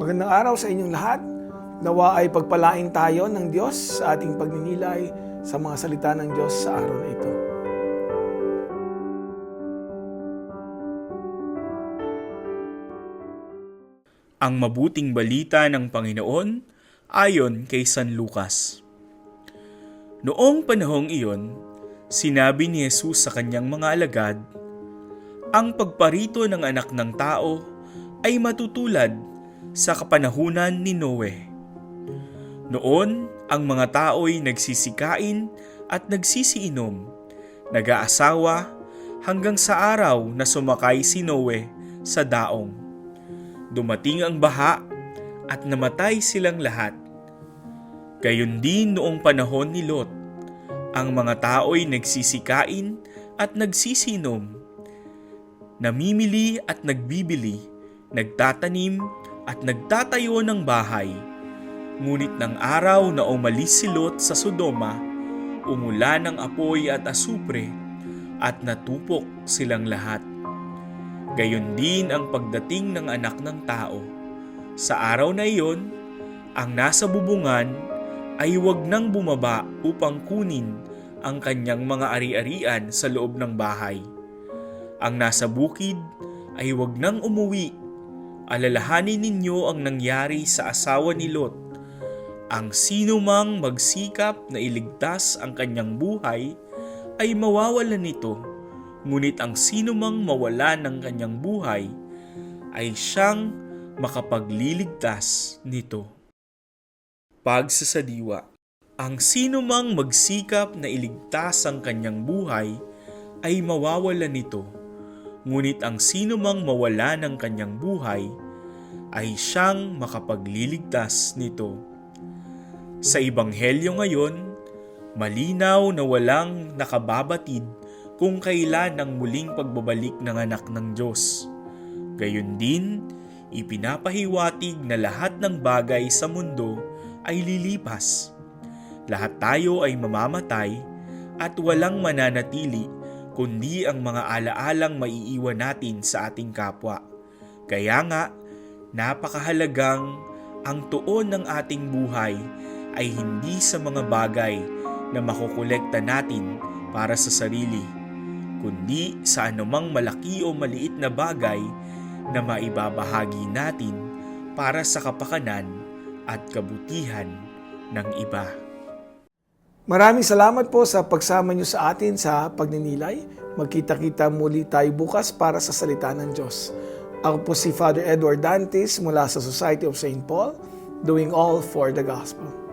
Magandang araw sa inyong lahat. Nawa ay pagpalain tayo ng Diyos sa ating pagninilay sa mga salita ng Diyos sa araw na ito. Ang mabuting balita ng Panginoon ayon kay San Lucas. Noong panahong iyon, sinabi ni Jesus sa kanyang mga alagad, Ang pagparito ng anak ng tao ay matutulad sa kapanahunan ni Noe. Noon, ang mga tao'y nagsisikain at nagsisiinom, nag-aasawa hanggang sa araw na sumakay si Noe sa daong. Dumating ang baha at namatay silang lahat. Gayon din noong panahon ni Lot, ang mga tao'y nagsisikain at nagsisinom, namimili at nagbibili, nagtatanim at nagtatayo ng bahay. Ngunit ng araw na umalis si Lot sa Sodoma, umulan ng apoy at asupre at natupok silang lahat. Gayon din ang pagdating ng anak ng tao. Sa araw na iyon, ang nasa bubungan ay huwag nang bumaba upang kunin ang kanyang mga ari-arian sa loob ng bahay. Ang nasa bukid ay huwag nang umuwi. Alalahanin ninyo ang nangyari sa asawa ni Lot. Ang sino mang magsikap na iligtas ang kanyang buhay ay mawawalan nito ngunit ang sino mang mawala ng kanyang buhay ay siyang makapagliligtas nito. Pagsasadiwa Ang sino mang magsikap na iligtas ang kanyang buhay ay mawawala nito, ngunit ang sino mang mawala ng kanyang buhay ay siyang makapagliligtas nito. Sa Ebanghelyo ngayon, malinaw na walang nakababatid kung kailan ang muling pagbabalik ng anak ng Diyos. Gayon din, ipinapahiwatig na lahat ng bagay sa mundo ay lilipas. Lahat tayo ay mamamatay at walang mananatili kundi ang mga alaalang maiiwan natin sa ating kapwa. Kaya nga, napakahalagang ang tuon ng ating buhay ay hindi sa mga bagay na makukolekta natin para sa sarili, kundi sa anumang malaki o maliit na bagay na maibabahagi natin para sa kapakanan at kabutihan ng iba. Maraming salamat po sa pagsama niyo sa atin sa pagninilay. Magkita-kita muli tayo bukas para sa salita ng Diyos. Ako po si Father Edward Dantes mula sa Society of St. Paul, doing all for the gospel.